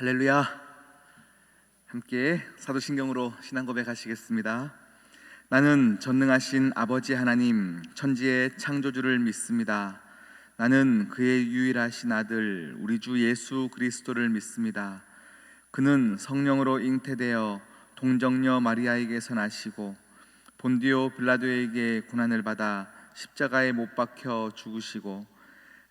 할렐루야. 함께 사도신경으로 신앙 고백하시겠습니다. 나는 전능하신 아버지 하나님 천지의 창조주를 믿습니다. 나는 그의 유일하신 아들 우리 주 예수 그리스도를 믿습니다. 그는 성령으로 잉태되어 동정녀 마리아에게서 나시고 본디오 빌라도에게 고난을 받아 십자가에 못 박혀 죽으시고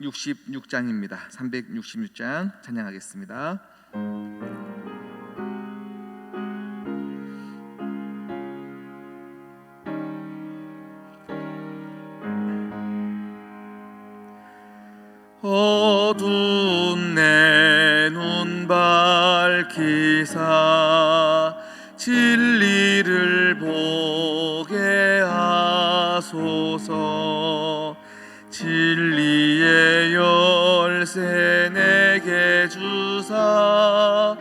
366장입니다. 366장 찬양하겠습니다. 어두운 내 눈 밝히사 진리를 보게 하소서 열쇠 내게 주사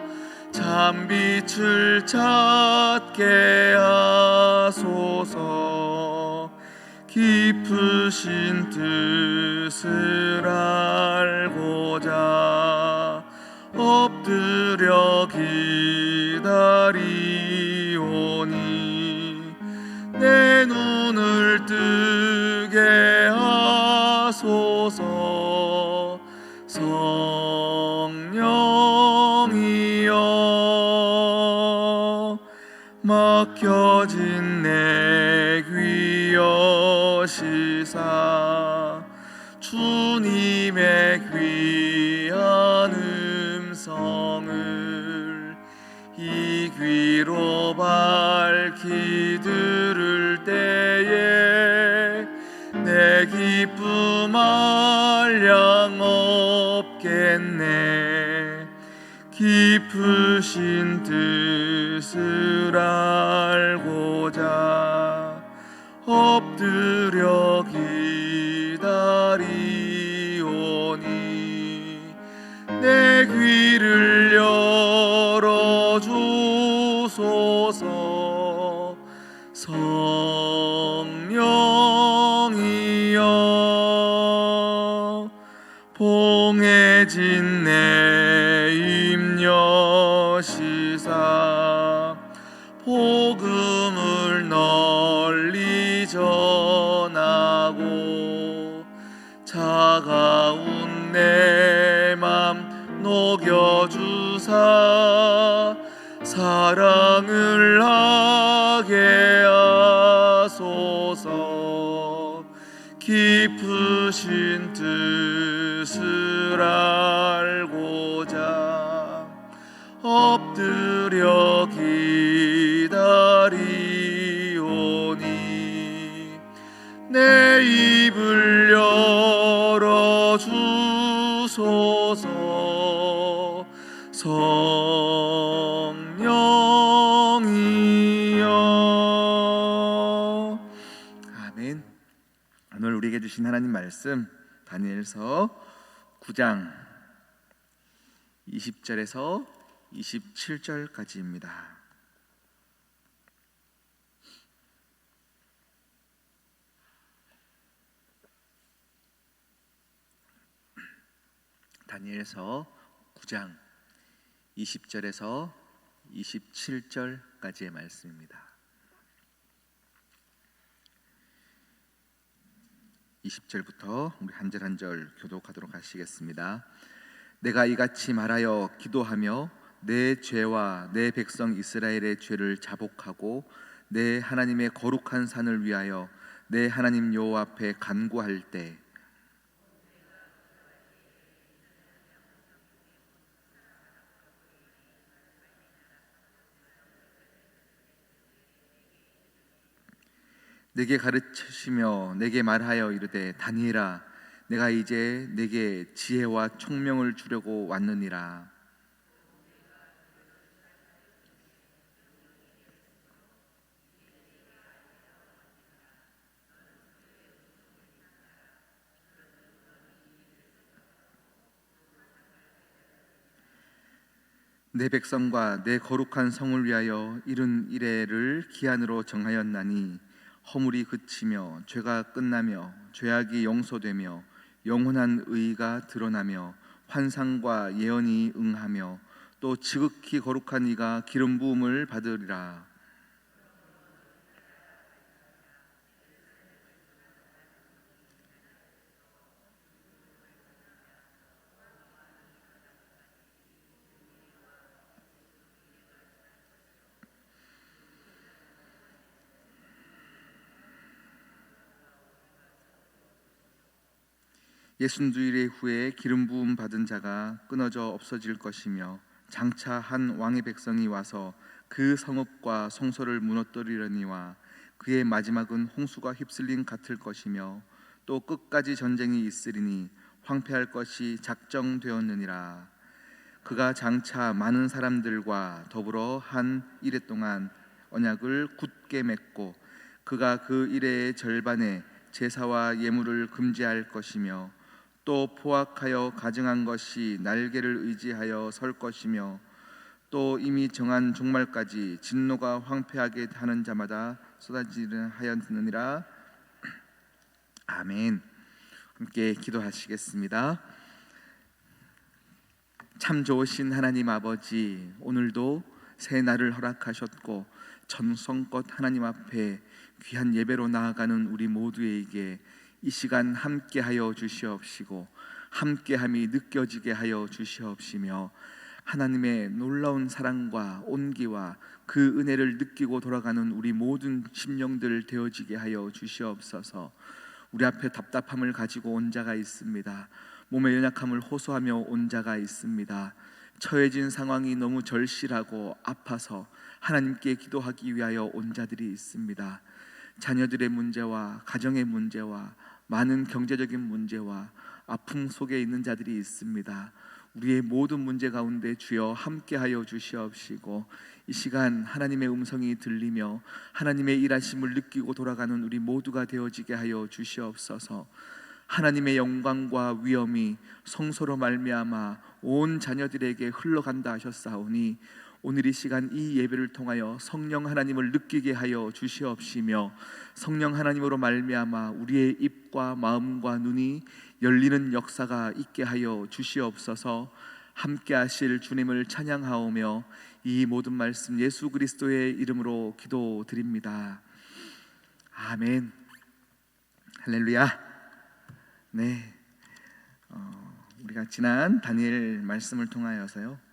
참 빛을 찾게 하소서. 깊으신 뜻을 알고자 엎드려 기다리오니 내눈 귀여시사. 주님의 귀한 음성을 이 귀로 밝히 들을 때에 내 기쁨 알량 없겠네. 깊으신 뜻을 알 차가운 내 맘 녹여주사 사랑을 하게 하소서. 깊으신 뜻을 알 주신 하나님 말씀 다니엘서 9장 20절에서 27절까지입니다. 다니엘서 9장 20절에서 27절까지의 말씀입니다. 20절부터 우리 한 절 한 절 교독하도록 하시겠습니다. 내가 이같이 말하여 기도하며 내 죄와 내 백성 이스라엘의 죄를 자복하고 내 하나님의 거룩한 산을 위하여 내 하나님 여호와 앞에 간구할 때 내게 가르치시며 내게 말하여 이르되 다니엘아 내가 이제 내게 지혜와 총명을 주려고 왔느니라. 내 백성과 내 거룩한 성을 위하여 이른 이래를 기한으로 정하였나니 허물이 그치며 죄가 끝나며 죄악이 용서되며 영원한 의가 드러나며 환상과 예언이 응하며 또 지극히 거룩한 이가 기름 부음을 받으리라 예순주일의 후에 기름 부음 받은 자가 끊어져 없어질 것이며 장차 한 왕의 백성이 와서 그 성읍과 성소를 무너뜨리려니와 그의 마지막은 홍수가 휩쓸린 같을 것이며 또 끝까지 전쟁이 있으리니 황폐할 것이 작정되었느니라. 그가 장차 많은 사람들과 더불어 한 이래 동안 언약을 굳게 맺고 그가 그 일의 절반에 제사와 예물을 금지할 것이며 또 포악하여 가증한 것이 날개를 의지하여 설 것이며 또 이미 정한 종말까지 진노가 황폐하게 하는 자마다 쏟아지는 하였느니라. 아멘. 함께 기도하시겠습니다. 참 좋으신 하나님 아버지 오늘도 새 날을 허락하셨고 전성껏 하나님 앞에 귀한 예배로 나아가는 우리 모두에게 이 시간 함께하여 주시옵시고 함께함이 느껴지게 하여 주시옵시며 하나님의 놀라운 사랑과 온기와 그 은혜를 느끼고 돌아가는 우리 모든 심령들 되어지게 하여 주시옵소서. 우리 앞에 답답함을 가지고 온 자가 있습니다. 몸의 연약함을 호소하며 온 자가 있습니다. 처해진 상황이 너무 절실하고 아파서 하나님께 기도하기 위하여 온 자들이 있습니다. 자녀들의 문제와 가정의 문제와 많은 경제적인 문제와 아픔 속에 있는 자들이 있습니다. 우리의 모든 문제 가운데 주여 함께하여 주시옵시고 이 시간 하나님의 음성이 들리며 하나님의 일하심을 느끼고 돌아가는 우리 모두가 되어지게 하여 주시옵소서. 하나님의 영광과 위엄이 성소로 말미암아 온 자녀들에게 흘러간다 하셨사오니 오늘 이 시간 이 예배를 통하여 성령 하나님을 느끼게 하여 주시옵시며 성령 하나님으로 말미암아 우리의 입과 마음과 눈이 열리는 역사가 있게 하여 주시옵소서. 함께 하실 주님을 찬양하오며 이 모든 말씀 예수 그리스도의 이름으로 기도드립니다. 아멘. 할렐루야. 네. 어, 우리가 지난 다니엘 말씀을 통하여서요.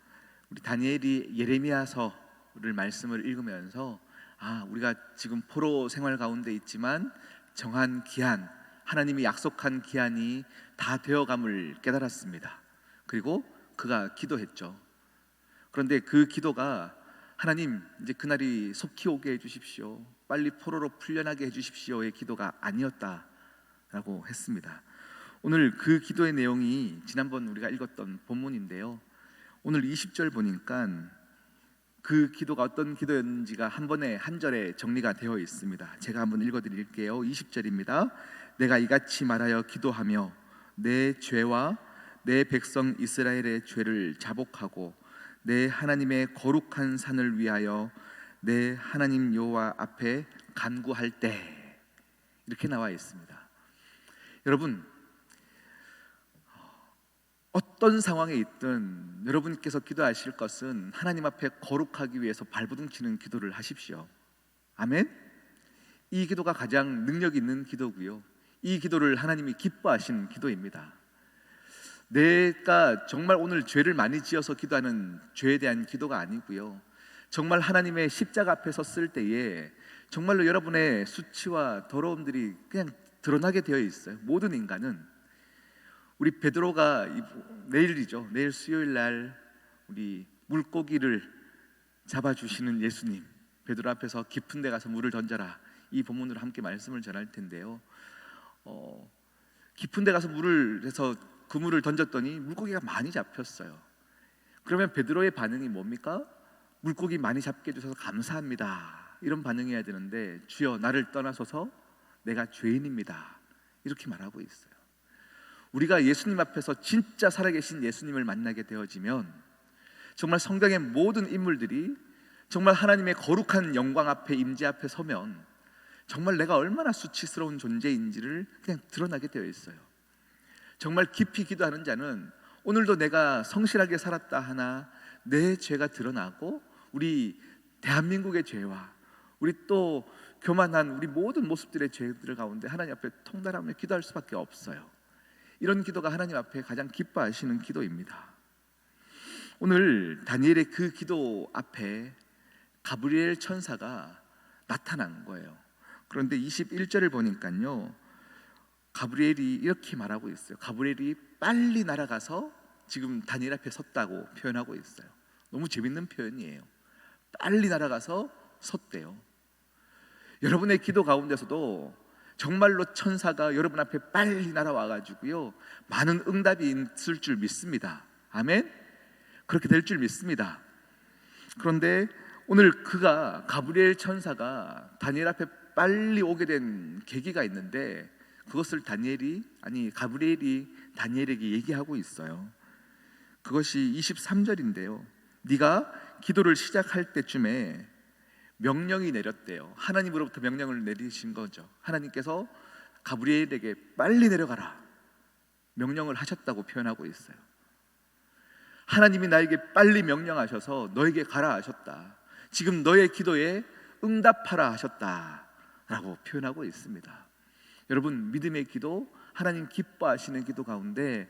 우리 다니엘이 예레미야서를 말씀을 읽으면서 아, 우리가 지금 포로 생활 가운데 있지만 정한 기한 하나님이 약속한 기한이 다 되어감을 깨달았습니다. 그리고 그가 기도했죠. 그런데 그 기도가 하나님 이제 그날이 속히 오게 해주십시오. 빨리 포로로 풀려나게 해주십시오의 기도가 아니었다라고 했습니다. 오늘 그 기도의 내용이 지난번 우리가 읽었던 본문인데요. 오늘 20절 보니까 그 기도가 어떤 기도였는지가 한 번에 한 절에 정리가 되어 있습니다. 제가 한번 읽어 드릴게요. 20절입니다. 내가 이같이 말하여 기도하며 내 죄와 내 백성 이스라엘의 죄를 자복하고 내 하나님의 거룩한 산을 위하여 내 하나님 여호와 앞에 간구할 때 이렇게 나와 있습니다. 여러분 어떤 상황에 있든 여러분께서 기도하실 것은 하나님 앞에 거룩하기 위해서 발부둥치는 기도를 하십시오. 아멘. 이 기도가 가장 능력 있는 기도고요. 이 기도를 하나님이 기뻐하시는 기도입니다. 내가 정말 오늘 죄를 많이 지어서 기도하는 죄에 대한 기도가 아니고요. 정말 하나님의 십자가 앞에 섰을 때에 정말로 여러분의 수치와 더러움들이 그냥 드러나게 되어 있어요. 모든 인간은 우리 베드로가 내일이죠. 내일 수요일 날 우리 물고기를 잡아 주시는 예수님 베드로 앞에서 깊은 데 가서 물을 던져라 이 본문으로 함께 말씀을 전할 텐데요. 어, 깊은 데 가서 물을 해서 그 물을 던졌더니 물고기가 많이 잡혔어요. 그러면 베드로의 반응이 뭡니까? 물고기 많이 잡게 해주셔서 감사합니다. 이런 반응이어야 되는데 주여 나를 떠나소서 내가 죄인입니다. 이렇게 말하고 있어요. 우리가 예수님 앞에서 진짜 살아계신 예수님을 만나게 되어지면 정말 성경의 모든 인물들이 정말 하나님의 거룩한 영광 앞에 임재 앞에 서면 정말 내가 얼마나 수치스러운 존재인지를 그냥 드러나게 되어 있어요. 정말 깊이 기도하는 자는 오늘도 내가 성실하게 살았다 하나 내 죄가 드러나고 우리 대한민국의 죄와 우리 또 교만한 우리 모든 모습들의 죄들 가운데 하나님 앞에 통달하며 기도할 수밖에 없어요. 이런 기도가 하나님 앞에 가장 기뻐하시는 기도입니다. 오늘 다니엘의 그 기도 앞에 가브리엘 천사가 나타난 거예요. 그런데 21절을 보니까요. 가브리엘이 이렇게 말하고 있어요. 가브리엘이 빨리 날아가서 지금 다니엘 앞에 섰다고 표현하고 있어요. 너무 재밌는 표현이에요. 빨리 날아가서 섰대요. 여러분의 기도 가운데서도 정말로 천사가 여러분 앞에 빨리 날아와 가지고요. 많은 응답이 있을 줄 믿습니다. 아멘. 그렇게 될 줄 믿습니다. 그런데 오늘 그가 가브리엘 천사가 다니엘 앞에 빨리 오게 된 계기가 있는데 그것을 다니엘이 아니 가브리엘이 다니엘에게 얘기하고 있어요. 그것이 23절인데요. 네가 기도를 시작할 때쯤에 명령이 내렸대요. 하나님으로부터 명령을 내리신 거죠. 하나님께서 가브리엘에게 빨리 내려가라. 명령을 하셨다고 표현하고 있어요. 하나님이 나에게 빨리 명령하셔서 너에게 가라 하셨다. 지금 너의 기도에 응답하라 하셨다라고 표현하고 있습니다. 여러분 믿음의 기도, 하나님 기뻐하시는 기도 가운데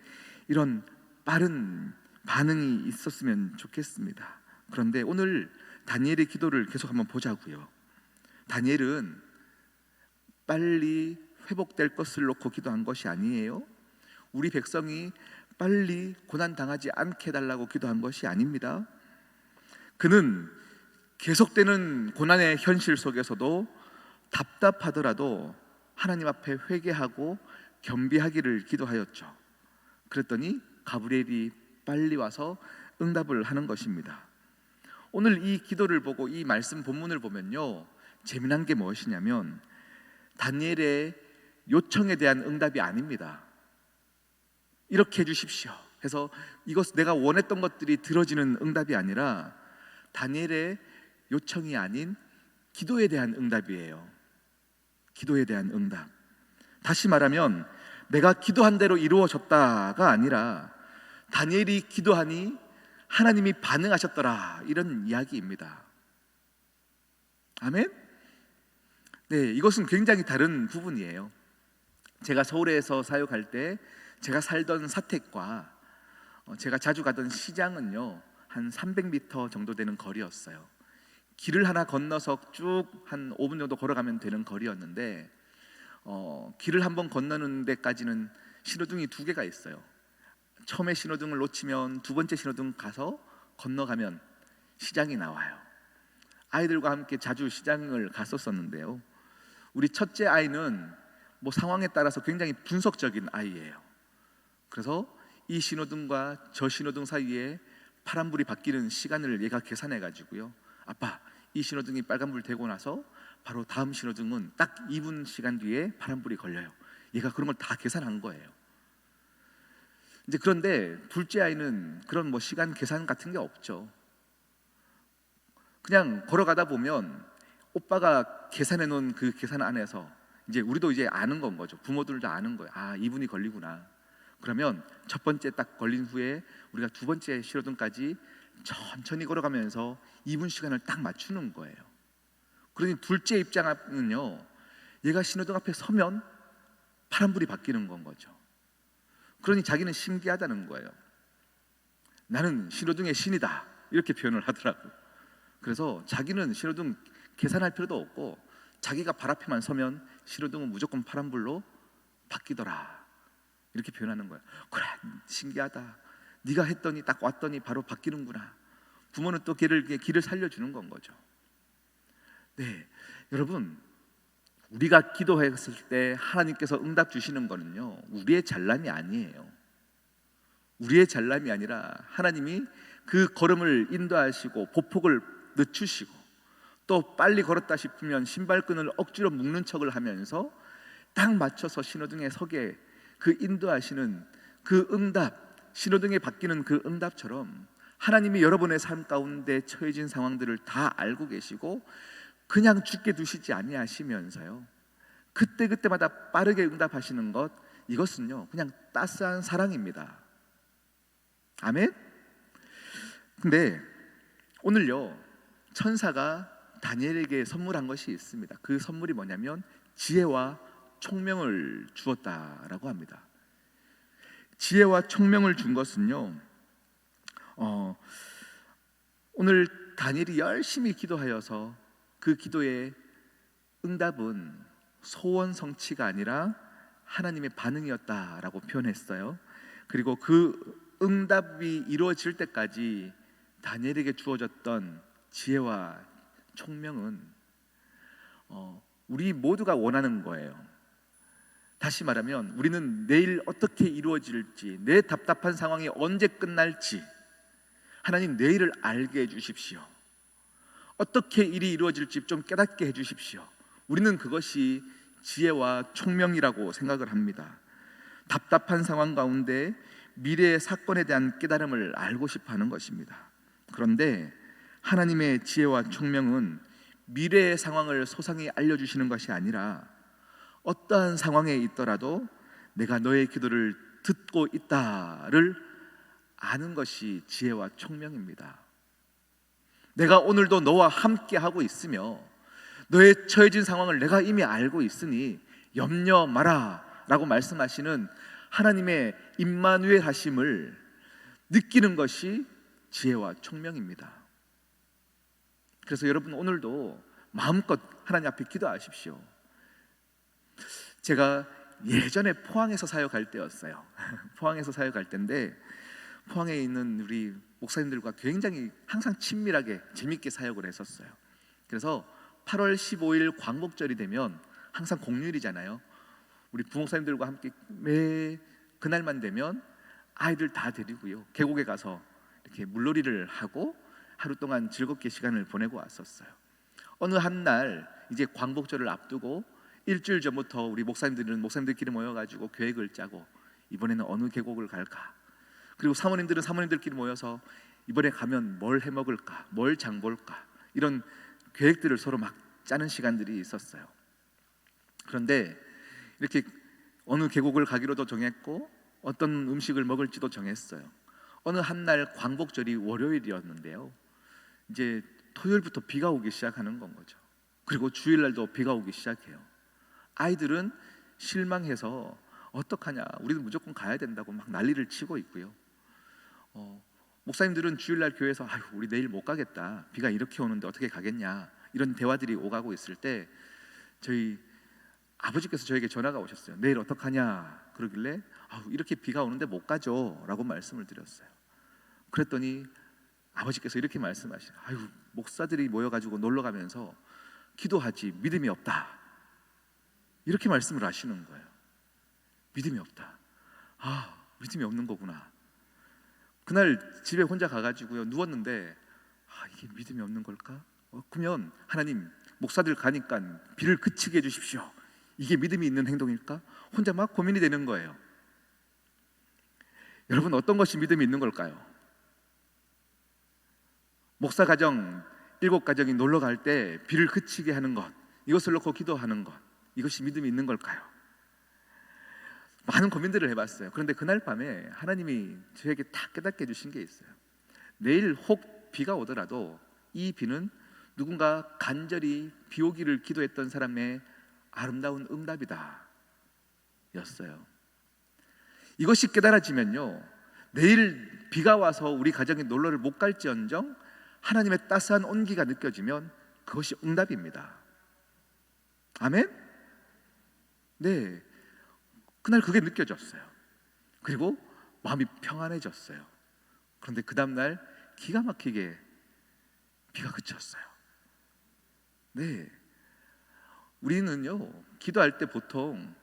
이런 빠른 반응이 있었으면 좋겠습니다. 그런데 오늘 다니엘의 기도를 계속 한번 보자고요. 다니엘은 빨리 회복될 것을 놓고 기도한 것이 아니에요. 우리 백성이 빨리 고난 당하지 않게 달라고 기도한 것이 아닙니다. 그는 계속되는 고난의 현실 속에서도 답답하더라도 하나님 앞에 회개하고 겸비하기를 기도하였죠. 그랬더니 가브리엘이 빨리 와서 응답을 하는 것입니다. 오늘 이 기도를 보고 이 말씀 본문을 보면요. 재미난 게 무엇이냐면 다니엘의 요청에 대한 응답이 아닙니다. 이렇게 해 주십시오. 해서 이것 내가 원했던 것들이 들어지는 응답이 아니라 다니엘의 요청이 아닌 기도에 대한 응답이에요. 기도에 대한 응답. 다시 말하면 내가 기도한 대로 이루어졌다가 아니라 다니엘이 기도하니 하나님이 반응하셨더라 이런 이야기입니다. 아멘. 네, 이것은 굉장히 다른 부분이에요. 제가 서울에서 사역할 때 제가 살던 사택과 어, 제가 자주 가던 시장은요 한 300m 정도 되는 거리였어요. 길을 하나 건너서 쭉 한 5분 정도 걸어가면 되는 거리였는데 어, 길을 한번 건너는 데까지는 신호등이 두 개가 있어요. 처음에 신호등을 놓치면 두 번째 신호등 가서 건너가면 시장이 나와요. 아이들과 함께 자주 시장을 갔었었는데요. 우리 첫째 아이는 뭐 상황에 따라서 굉장히 분석적인 아이예요. 그래서 이 신호등과 저 신호등 사이에 파란불이 바뀌는 시간을 얘가 계산해 가지고요. 아빠, 이 신호등이 빨간불 되고 나서 바로 다음 신호등은 딱 2분 시간 뒤에 파란불이 걸려요. 얘가 그런 걸 다 계산한 거예요. 이제 그런데 둘째 아이는 그런 뭐 시간 계산 같은 게 없죠. 그냥 걸어가다 보면 오빠가 계산해 놓은 그 계산 안에서 이제 우리도 이제 아는 건 거죠. 부모들도 아는 거예요. 아, 이분이 걸리구나. 그러면 첫 번째 딱 걸린 후에 우리가 두 번째 신호등까지 천천히 걸어가면서 2분 시간을 딱 맞추는 거예요. 그러니 둘째 입장은요, 얘가 신호등 앞에 서면 파란불이 바뀌는 건 거죠. 그러니 자기는 신기하다는 거예요. 나는 신호등의 신이다. 이렇게 표현을 하더라고. 그래서 자기는 신호등 계산할 필요도 없고 자기가 발 앞에만 서면 신호등은 무조건 파란불로 바뀌더라. 이렇게 표현하는 거예요. 그래, 신기하다. 네가 했더니 딱 왔더니 바로 바뀌는구나. 부모는 또 길을 길을 살려주는 건 거죠. 네, 여러분 우리가 기도했을 때 하나님께서 응답 주시는 거는요 우리의 잘남이 아니에요. 우리의 잘남이 아니라 하나님이 그 걸음을 인도하시고 보폭을 늦추시고 또 빨리 걸었다 싶으면 신발끈을 억지로 묶는 척을 하면서 딱 맞춰서 신호등에 서게 그 인도하시는 그 응답 신호등에 바뀌는 그 응답처럼 하나님이 여러분의 삶 가운데 처해진 상황들을 다 알고 계시고 그냥 죽게 두시지 아니하시면서요. 그때 그때마다 빠르게 응답하시는 것 이것은요 그냥 따스한 사랑입니다. 아멘. 근데 오늘요 천사가 다니엘에게 선물한 것이 있습니다. 그 선물이 뭐냐면 지혜와 총명을 주었다라고 합니다. 지혜와 총명을 준 것은요. 어, 오늘 다니엘이 열심히 기도하여서 그 기도의 응답은 소원 성취가 아니라 하나님의 반응이었다라고 표현했어요. 그리고 그 응답이 이루어질 때까지 다니엘에게 주어졌던 지혜와 총명은 어, 우리 모두가 원하는 거예요. 다시 말하면 우리는 내일 어떻게 이루어질지, 내 답답한 상황이 언제 끝날지 하나님 내일을 알게 해 주십시오. 어떻게 일이 이루어질지 좀 깨닫게 해 주십시오. 우리는 그것이 지혜와 총명이라고 생각을 합니다. 답답한 상황 가운데 미래의 사건에 대한 깨달음을 알고 싶어 하는 것입니다. 그런데 하나님의 지혜와 총명은 미래의 상황을 소상히 알려주시는 것이 아니라 어떠한 상황에 있더라도 내가 너의 기도를 듣고 있다를 아는 것이 지혜와 총명입니다. 내가 오늘도 너와 함께 하고 있으며 너의 처해진 상황을 내가 이미 알고 있으니 염려 마라라고 말씀하시는 하나님의 임마누엘 하심을 느끼는 것이 지혜와 총명입니다. 그래서 여러분 오늘도 마음껏 하나님 앞에 기도하십시오. 제가 예전에 포항에서 사역할 때였어요. 포항에서 사역할 때인데 포항에 있는 우리 목사님들과 굉장히 항상 친밀하게 재밌게 사역을 했었어요. 그래서 8월 15일 광복절이 되면 항상 공휴일이잖아요. 우리 부목사님들과 함께 매 그날만 되면 아이들 다 데리고요 계곡에 가서 이렇게 물놀이를 하고 하루 동안 즐겁게 시간을 보내고 왔었어요. 어느 한 날 이제 광복절을 앞두고 일주일 전부터 우리 목사님들은 목사님들끼리 모여가지고 계획을 짜고 이번에는 어느 계곡을 갈까 그리고 사모님들은 사모님들끼리 모여서 이번에 가면 뭘 해 먹을까 뭘 장 볼까 이런 계획들을 서로 막 짜는 시간들이 있었어요. 그런데 이렇게 어느 계곡을 가기로도 정했고 어떤 음식을 먹을지도 정했어요. 어느 한 날 광복절이 월요일이었는데요. 이제 토요일부터 비가 오기 시작하는 건 거죠. 그리고 주일날도 비가 오기 시작해요. 아이들은 실망해서 어떡하냐, 우리는 무조건 가야 된다고 막 난리를 치고 있고요. 어, 목사님들은 주일날 교회에서 아유, 우리 내일 못 가겠다. 비가 이렇게 오는데 어떻게 가겠냐. 이런 대화들이 오가고 있을 때 저희 아버지께서 저에게 전화가 오셨어요. 내일 어떡하냐 그러길래 아우, 이렇게 비가 오는데 못 가죠 라고 말씀을 드렸어요. 그랬더니 아버지께서 이렇게 말씀하시는 아유 목사들이 모여가지고 놀러 가면서 기도하지 믿음이 없다 이렇게 말씀을 하시는 거예요. 믿음이 없다. 아 믿음이 없는 거구나. 그날 집에 혼자 가가지고요 누웠는데 아 이게 믿음이 없는 걸까? 어, 그러면 하나님 목사들 가니까 비를 그치게 해주십시오. 이게 믿음이 있는 행동일까? 혼자 막 고민이 되는 거예요. 여러분 어떤 것이 믿음이 있는 걸까요? 목사 가정 일곱 가정이 놀러 갈 때 비를 그치게 하는 것 이것을 놓고 기도하는 것 이것이 믿음이 있는 걸까요? 많은 고민들을 해봤어요. 그런데 그날 밤에 하나님이 저에게 딱 깨닫게 해주신 게 있어요. 내일 혹 비가 오더라도 이 비는 누군가 간절히 비 오기를 기도했던 사람의 아름다운 응답이다. 였어요. 이것이 깨달아지면요. 내일 비가 와서 우리 가정에 놀러를 못 갈지언정 하나님의 따스한 온기가 느껴지면 그것이 응답입니다. 아멘? 네. 그날 그게 느껴졌어요. 그리고 마음이 평안해졌어요. 그런데 그 다음날 기가 막히게 비가 그쳤어요. 네. 우리는요, 기도할 때 보통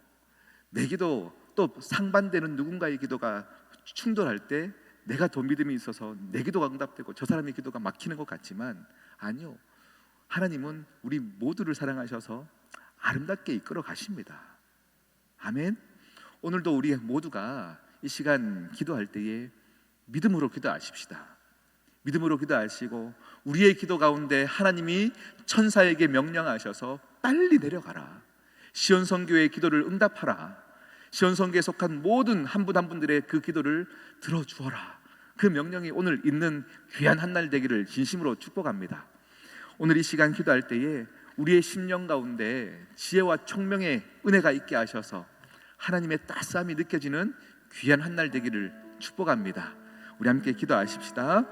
내 기도 또 상반되는 누군가의 기도가 충돌할 때 내가 더 믿음이 있어서 내 기도가 응답되고 저 사람의 기도가 막히는 것 같지만 아니요. 하나님은 우리 모두를 사랑하셔서 아름답게 이끌어 가십니다. 아멘. 오늘도 우리 모두가 이 시간 기도할 때에 믿음으로 기도하십시다. 믿음으로 기도하시고 우리의 기도 가운데 하나님이 천사에게 명령하셔서 빨리 내려가라. 시온 성교의 기도를 응답하라. 시온 성교에 속한 모든 한 분 한 분들의 그 기도를 들어 주어라. 그 명령이 오늘 있는 귀한 한 날 되기를 진심으로 축복합니다. 오늘 이 시간 기도할 때에 우리의 심령 가운데 지혜와 총명의 은혜가 있게 하셔서 하나님의 따스함이 느껴지는 귀한 한 날 되기를 축복합니다. 우리 함께 기도하십시다.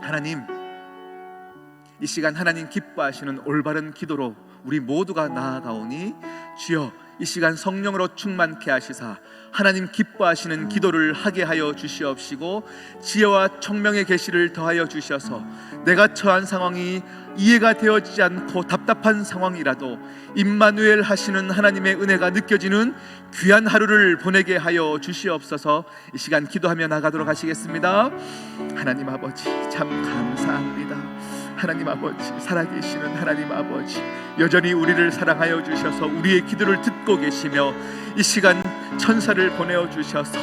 하나님, 이 시간 하나님 기뻐하시는 올바른 기도로 우리 모두가 나아가오니 주여 이 시간 성령으로 충만케 하시사 하나님 기뻐하시는 기도를 하게 하여 주시옵시고 지혜와 총명의 계시를 더하여 주셔서 내가 처한 상황이 이해가 되어지지 않고 답답한 상황이라도 임마누엘 하시는 하나님의 은혜가 느껴지는 귀한 하루를 보내게 하여 주시옵소서. 이 시간 기도하며 나가도록 하시겠습니다. 하나님 아버지 참 감사합니다 하나님 아버지 살아계시는 하나님 아버지 여전히 우리를 사랑하여 주셔서 우리의 기도를 듣고 계시며 이 시간 천사를 보내어 주셔서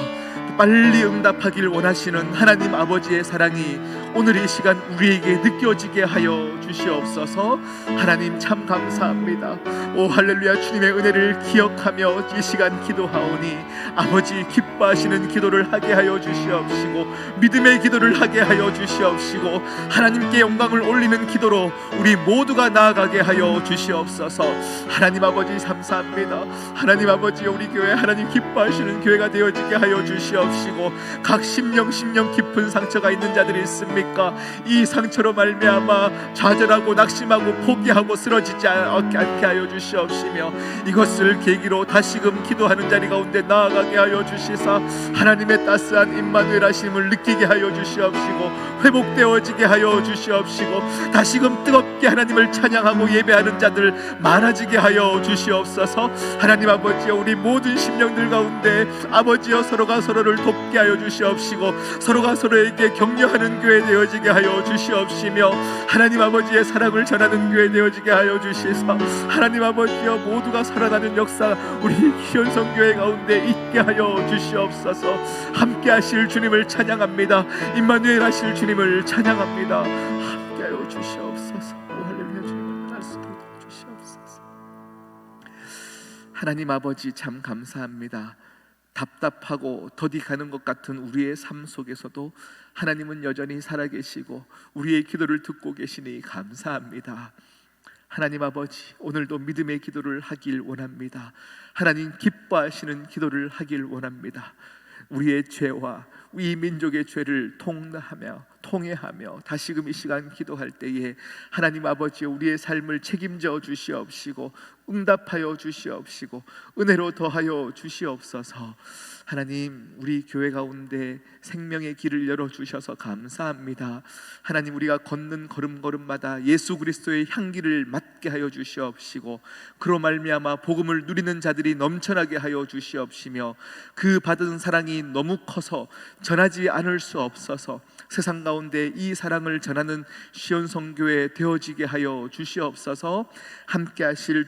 빨리 응답하길 원하시는 하나님 아버지의 사랑이 오늘 이 시간 우리에게 느껴지게 하여 주시옵소서. 하나님 참 감사합니다. 오 할렐루야. 주님의 은혜를 기억하며 이 시간 기도하오니 아버지 기뻐하시는 기도를 하게 하여 주시옵시고 믿음의 기도를 하게 하여 주시옵시고 하나님께 영광을 올리는 기도로 우리 모두가 나아가게 하여 주시옵소서. 하나님 아버지 감사합니다. 하나님 아버지 우리 교회 하나님 기뻐하시는 교회가 되어지게 하여 주시옵시고 각 심령 심령 깊은 상처가 있는 자들이 있습니 까? 이 상처로 말미암아 좌절하고 낙심하고 포기하고 쓰러지지 않게 하여 주시옵시며 이것을 계기로 다시금 기도하는 자리 가운데 나아가게 하여 주시사 하나님의 따스한 임마누엘 하심을 느끼게 하여 주시옵시고 회복되어지게 하여 주시옵시고 다시금 뜨겁게 하나님을 찬양하고 예배하는 자들 많아지게 하여 주시옵소서. 하나님 아버지여 우리 모든 심령들 가운데 아버지여 서로가 서로를 돕게 하여 주시옵시고 서로가 서로에게 격려하는 교회 되어지게 하여 주시옵시며 하나님 아버지의 사랑을 전하는 교회 되어지게 하여 주시사 하나님 아버지여 모두가 살아나는 역사 우리 희연성 교회 가운데 있게 하여 주시옵소서. 함께 하실 주님을 찬양합니다. 임마누엘 하실 주님을 찬양합니다. 함께 하여 주시옵소서. 오 할렐루야. 주님을 만날 수 있게 주시옵소서. 하나님 아버지 참 감사합니다 답답하고 더디 가는 것 같은 우리의 삶 속에서도 하나님은 여전히 살아계시고 우리의 기도를 듣고 계시니 감사합니다. 하나님 아버지 오늘도 믿음의 기도를 하길 원합니다. 하나님 기뻐하시는 기도를 하길 원합니다. 우리의 죄와 이 민족의 죄를 통하며 통해하며 다시금 이 시간 기도할 때에 하나님 아버지 우리의 삶을 책임져 주시옵시고 응답하여 주시옵시고 은혜로 더하여 주시옵소서. 하나님 우리 교회 가운데 생명의 길을 열어 주셔서 감사합니다. 하나님 우리가 걷는 걸음걸음마다 예수 그리스도의 향기를 맡게 하여 주시옵시고 그로 말미암아 복음을 누리는 자들이 넘쳐나게 하여 주시옵시며 그 받은 사랑이 너무 커서 전하지 않을 수 없어서 세상 가운데 이 사랑을 전하는 시온 성교회 되어지게 하여 주시옵소서. 함께 하실